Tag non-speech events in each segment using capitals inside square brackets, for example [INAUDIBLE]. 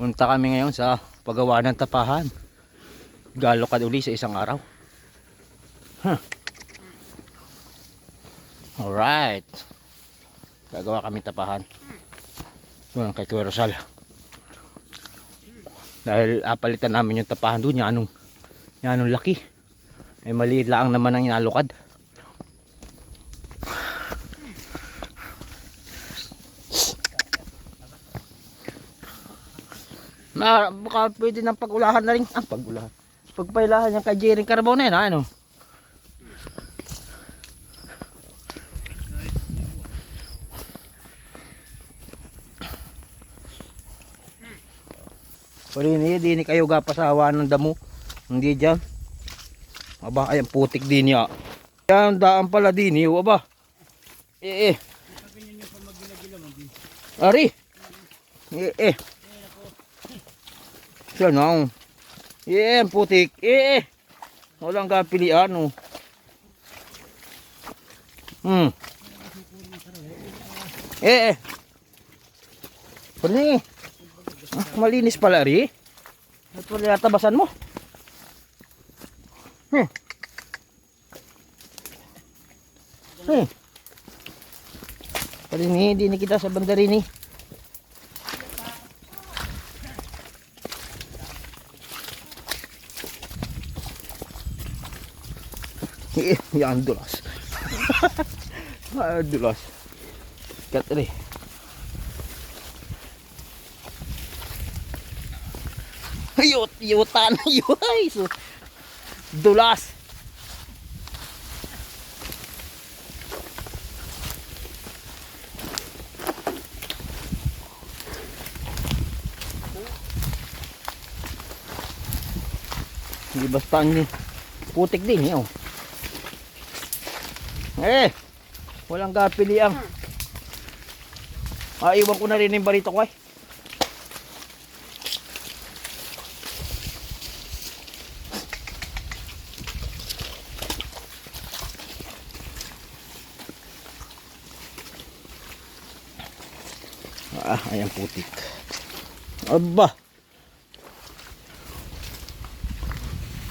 Punta kami ngayon sa paggawa ng tapahan. Galokad uli sa isang araw. Huh. Alright. Gagawa kami tapahan. Doon kay Kuya Rosal. Dahil apalitan namin yung tapahan doon. Yan anong, yan anong laki. Ay maliit lang naman ang inalokad. Na, baka pwede ng pag-ulahan na rin. Ah, pag-ulahan. Pagpailahan yung kay Jerry Carabao na yun, ano? Pero hindi, di ni kayo gapasawa ng damo. Hindi dyan. Aba, ayan putik din niya. Yan, daan pala din niyo, aba. Eh, eh. Ari. Eh, eh. Eh, ang putik. Eh, eh. Walang kapilian, oh. Hmm. Eh, eh. Pwede. Ah, malinis pala ri. At wala tabasan mo. Hmm. Hmm. Pwede ni, hindi ni kita sa bandarini. Eh, yan dulas. [LAUGHS] dulas. Kat rin. Yut, yutan, [LAUGHS] yuhay. So, dulas. Hindi basta ni putik din eh, oh. Eh, walang kapiliang. Ah, iwan ko na rin yung barito ko eh. Ah, ayan putik. Aba.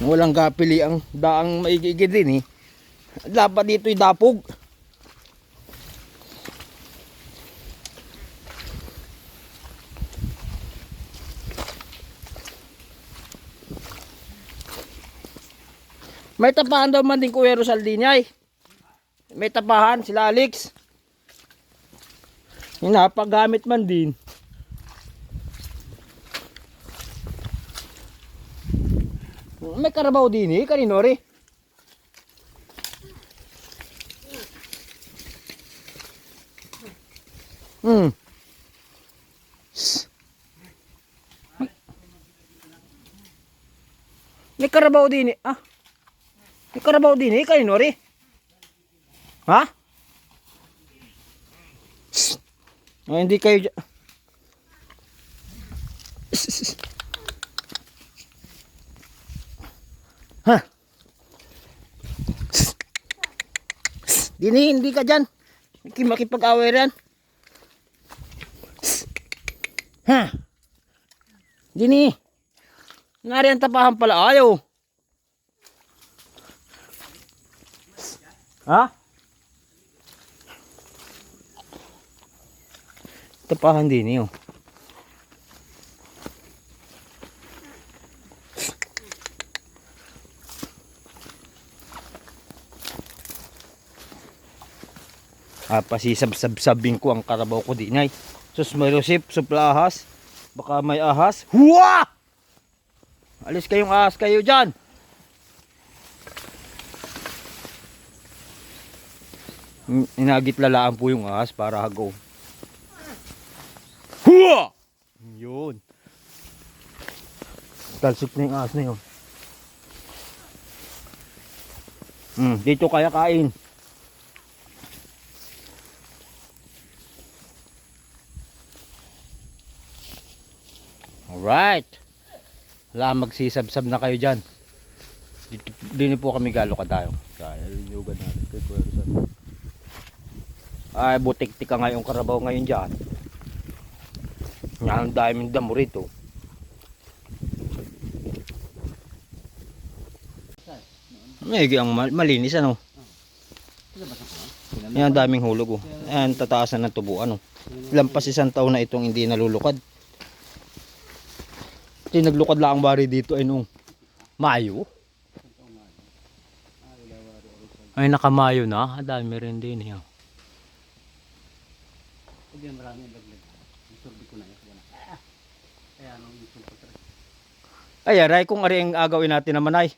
Walang kapili ang daang maigigid din eh. Dapat dito'y dapog. May tapahan daw man din Kuwero Saldinyay. May tapahan sila Alex. Hinapagamit man din. May karabaw din eh, kanino rin. Hmm. May karabaw din eh. Ah. May karabaw din eh, kanino rin. Ha? Ah, hindi kayo dyan. Ha? Dini, hindi ka dyan. Makipag-away yan. Ha? Dini. Ngari ang tapahan pala. Ayaw. Ha? Tapahan din oh. Ah, pasisab-sab-sabing ko ang karabaw ko din ay. Sus may resip, suplahas. Baka may ahas. Huwa! Alis kayong ahas kayo dyan. In- Inagit lalaan po yung ahas para hagaw. Huwa! Yun. Talsik na yung ahas na yun. Hmm, dito kaya kain. Alright. Wala magsisabsab na kayo dyan. Dito, dito po kami galo kadayo. Kaya rinugan natin kay Kuwersan. Ay, butik-tika ngayong karabaw ngayon dyan. Yan ang daming damo rito. May ang malinis ano. Yan ang daming hulog oh. Ayan tataas na ng tubo ano. Oh. Lampas isang taon na itong hindi nalulukad. Hindi naglukad lang ang bari dito ay nung Mayo. Ay nakamayo na. Ang dami rin din eh. oh. Hindi marami ang laglag. Isorbi ko na. Ah! Kaya nung isulpo talaga. Ay aray kung ari ang agawin natin naman ay.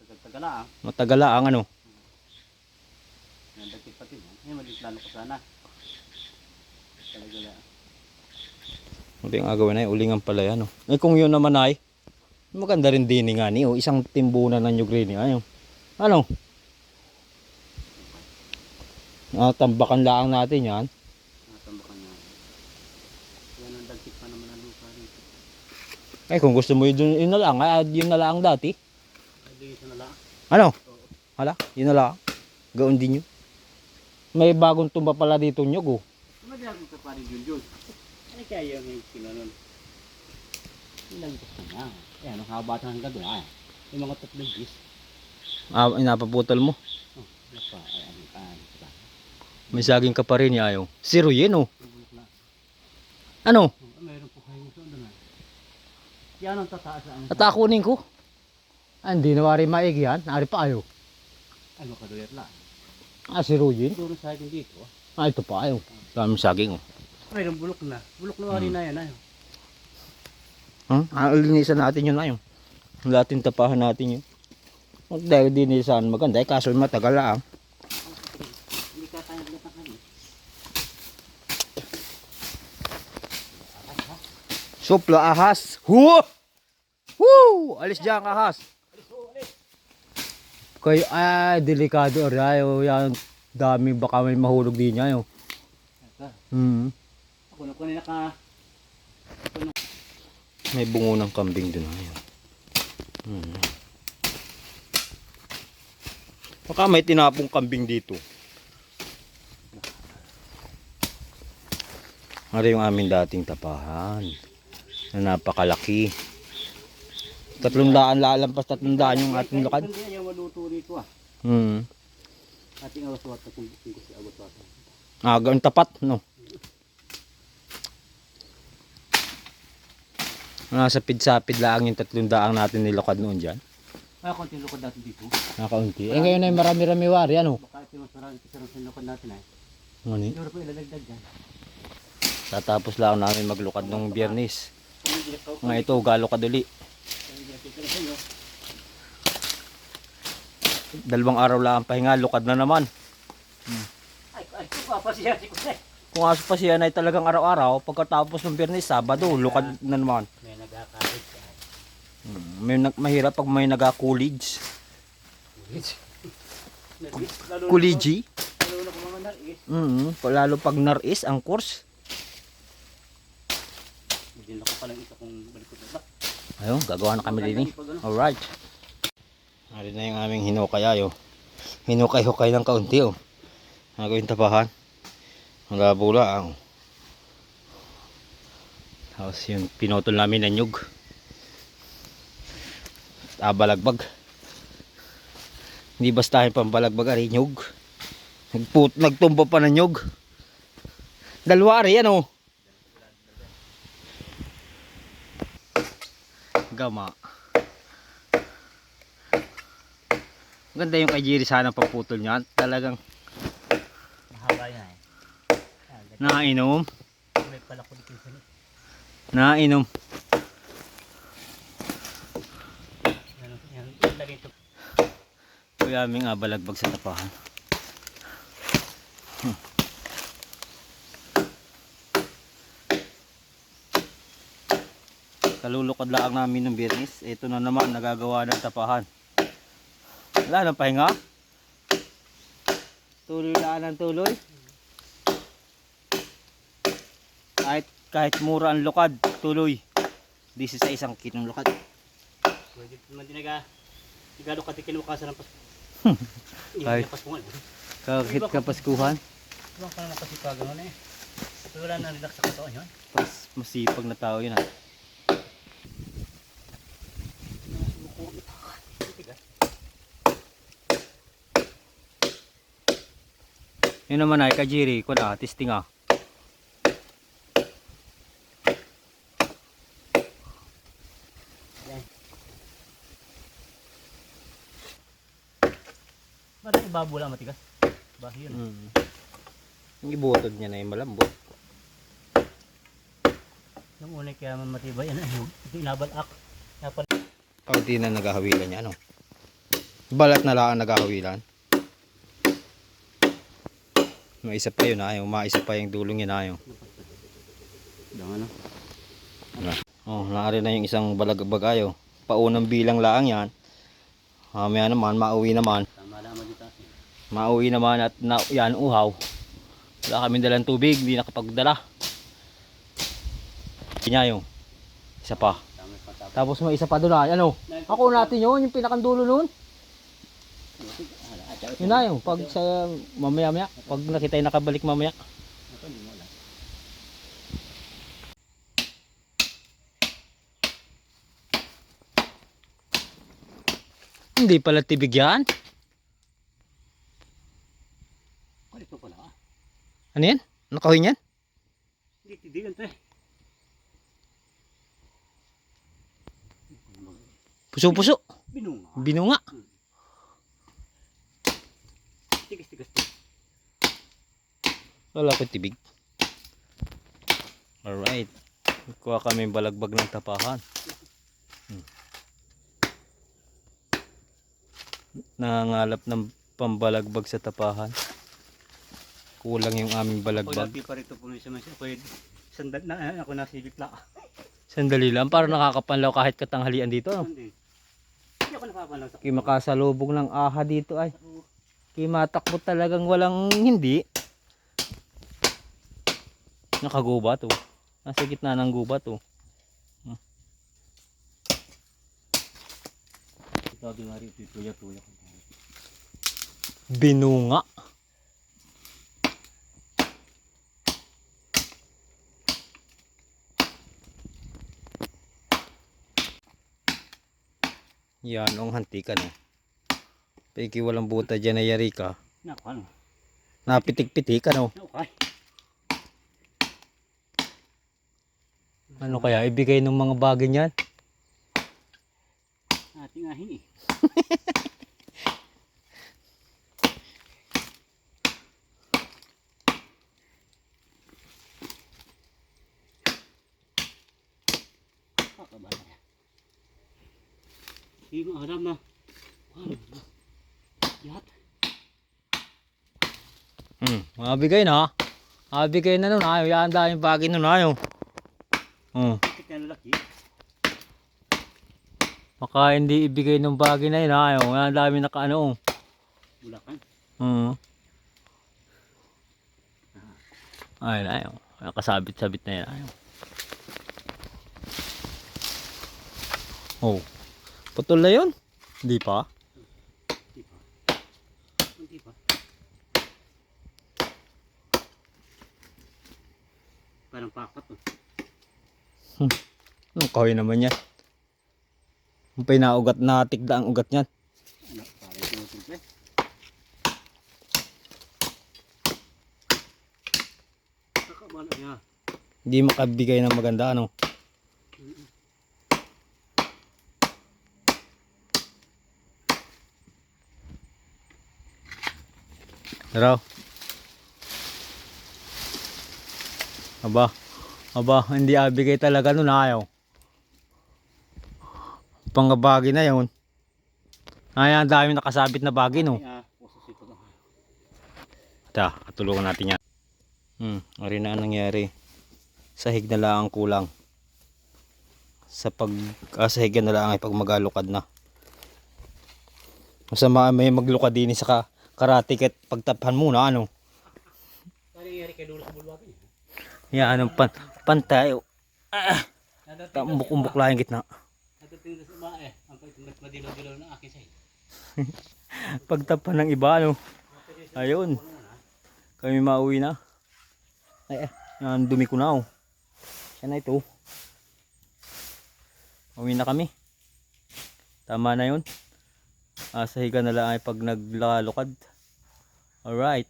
Tagal-tagal ah. Matagala ang ano. Nandagkit pati yan. Eh, maliit lalo ko sana. Talaga Hindi ang agawin ay ulingan pala yan. Oh. Eh kung yun naman ay. Maganda rin din nga ni. Oh. Isang timbunan ng nyug rin. Ay, oh. Ano? Ah, tambakan lang natin yan. Natambakan niya. Yan ang dagkit pa naman ang lupa rito. Eh kung gusto mo yun, yun na lang. Ay, yun na lang dati. Ay, isa na lang. Ano? Hala, yun na lang. Gawin din yun. May bagong tumba pala dito nyug oh. Madi akong kaparin yun yun. Ay, kaya yung kinanon. Ilang gusto niya. Ayan, ang haba ng hanggang doon. Ay, yung mga tatlong gis. Ah, inapaputol mo. Oh, napa, ay, ano, ano, ano. May saging ka pa rin yayo. Zero yan oh. Na. Ano? Oh, mayroon po kayo sa doon. ah. Yan ang tataas ang At akunin ko. Ah, hindi na wari maigi yan. Ari pa ayo. ano ka doon lang. Ah, zero yun. Siguro sa akin dito. ah. Ah, ito pa ayo. Daming saging oh. Mayroon bulok na. Bulok na wari na yan. Ayo. Hmm? Ah, linisan natin yun na yun. Latin tapahan natin yun. Huwag dahil dinisan maganda. Eh, kaso matagal lang. Hindi ka kaya latak na Supla ahas. Hu! Woo! Alis dyan ahas. Kayo, ay, delikado arayo. Yan, daming baka may mahulog din niya yun. Hmm. Na naka... May bungo ng kambing dun ayun. Hmm. Baka may tinapong kambing dito. Ano yung aming dating tapahan na napakalaki. Tatlong daan lalampas tatlong daan yung ating lakad. Hindi ayaw maluto rito ah. Hmm. Ating awaswat na kung gusto awaswat. Ah, ganun tapat, no? Nasa pid-sapid lang yung tatlong daang natin nilakad noon dyan. Ay, konti lukod natin dito. Nakaunti. Eh ngayon ay marami-rami wari, ano? Baka ito mas marami kasi rin lukod natin ay. Ano yun? Siguro po ilalagdag dyan. Tatapos lang namin maglukad nung biyernes. Kung hindi ako, Nga ito, sa inyo. Dalawang araw lang ang pahinga, lukad na naman. Ay, ay, papasiya si Kusay. Kung aso pa siya ay talagang araw-araw, pagkatapos ng biyernes, sabado, lukad na naman. May ka. Hmm, May nag- mahirap pag may nag-college. College? [LAUGHS] Lalo na kung nais. Mm, lalo pag naris ang course. Hindi na ko palang ito kung balikot na ba. Ayun, gagawa na kami din eh. Alright. Ari na yung aming hinukay ayo. Hinukay-hukay ng kaunti oh. Yung tapahan. Malabo lang. Tapos yung pinutol namin na nyug. Abalagbag. Hindi basta yung pambalagbag ari nyug. Nagput, nagtumba pa ng nyug. Dalawa ari ano. Gama. Ganda yung kay Jerry sana paputol niyan. Talagang Mahaba yan eh. Nainom. May pala ko dito Nainom. Ito. Kuya aming abalagbag sa tapahan. Hmm. Kalulukad lang namin ng birnis. Ito na naman nagagawa ng tapahan. Wala nang pahinga. Tuloy lang ng tuloy. kahit kahit mura ang lokad tuloy. Di sa isang kinong lokad. Pwede naman din naga igalo ka tikin wakasan ng paskuhan kahit kahit kapaskuhan ibang ka na napasipagan nun eh. Pero wala na relax sa katawan yun. Mas masipag na tao yun ha yun naman ay kajiri ko na testing ah Lang matigas? Bahi yun. Mm. Yung ibutod niya na yung malambot. Nung una kaya man matibay, ano, inabalak. Pala, Pag di na nagahawilan niya, ano? Balat na lang ang nagahawilan. May isa pa yun ayaw, maisa pa yung dulong yun ayaw. yung ano, Oh, naari na yung isang balagbag ayaw. Paunang bilang lang yan. Mamaya naman, mauwi naman. tama lang mo dito. kasi. Mauwi naman at na, yan uhaw. Wala kami dalang tubig, hindi nakapagdala. Kanya yung isa pa. Tapos. May isa pa doon ah. Ano? Ako natin yun, yung pinakandulo noon. Yun na yung pag sa mamaya maya, pag nakita yung nakabalik mamaya. Hindi pala tibig yan. Oh, ito pala. ah. Ano yan? Nakahoy niyan? Hindi, hindi yan, te. Puso-puso. Binunga. Binunga. Tigas-tigas. Wala ko tibig. Alright. Kuha kami balagbag ng tapahan. Hmm. Nangangalap ng pambalagbag sa tapahan. Kulang yung aming balagbag. lagi pa rito puno siya man siya. Pwede. Sandal na, eh, ako nasa gitna. Sandali lang para nakakapanlaw kahit katanghalian dito. No? Hindi. Hindi ako napapalaw sa Kaya makasalubong ng aha dito ay. Kaya matakbo talagang walang hindi. Nakaguba to. Nasa gitna ng guba to. Sabi nga rito, tuya-tuya ko. Binunga. Yan ang hantikan oh. Peki walang buta dyan na yari ka. Naku, ano? Napitik-pitikan oh. Naku, ay. Ano kaya ibigay ng mga bagay niyan? Ating ahin eh. [LAUGHS] Kakabala mo alam na. Yat. Hmm, mabigay na. Mabigay na nun ayaw. Yan daming bagay nun ayaw. Hmm. Baka hindi ibigay ng bagay na yun ayaw. Yan dami nakaano. Bulakan. Hmm. Ayun ayaw. Nakasabit-sabit na yan ayaw. Oh. Putol na yun? Hindi pa. Hindi pa. Hindi pa. Parang pakat oh. Anong kahoy naman yan? Ang pinaugat na tigda ang ugat niyan. Ano? Parang tinutumple. Kakabala niya. Hindi makabigay ng maganda ano. Raw. Aba. Aba, hindi abigay talaga nun ayaw. Pangabagi na yun. Ay, ang dami nakasabit na bagi no. Ah. Ta, katulungan natin yan. Hmm, ari na ang nangyari. Sahig na lang ang kulang. Sa pag ah, sahig na lang ay pag magalukad na. Masama may maglukad din sa ka, karate kit pagtaphan muna ano. Parang nangyari kay Lula sa bulwagin. Yan anong pan pantay. Ah, tambok-umbok lang gitna. Natating sa bae. Ang pagtungat madilaw-dilaw na akin sa'yo. Pagtapan ng iba ano. Ayun. Kami mauwi na. Ay, eh, ang dumi ko na oh. Siya na ito. Uwi na kami. Tama na yun. Ah, sa higa na lang ay pag naglalakad. Alright.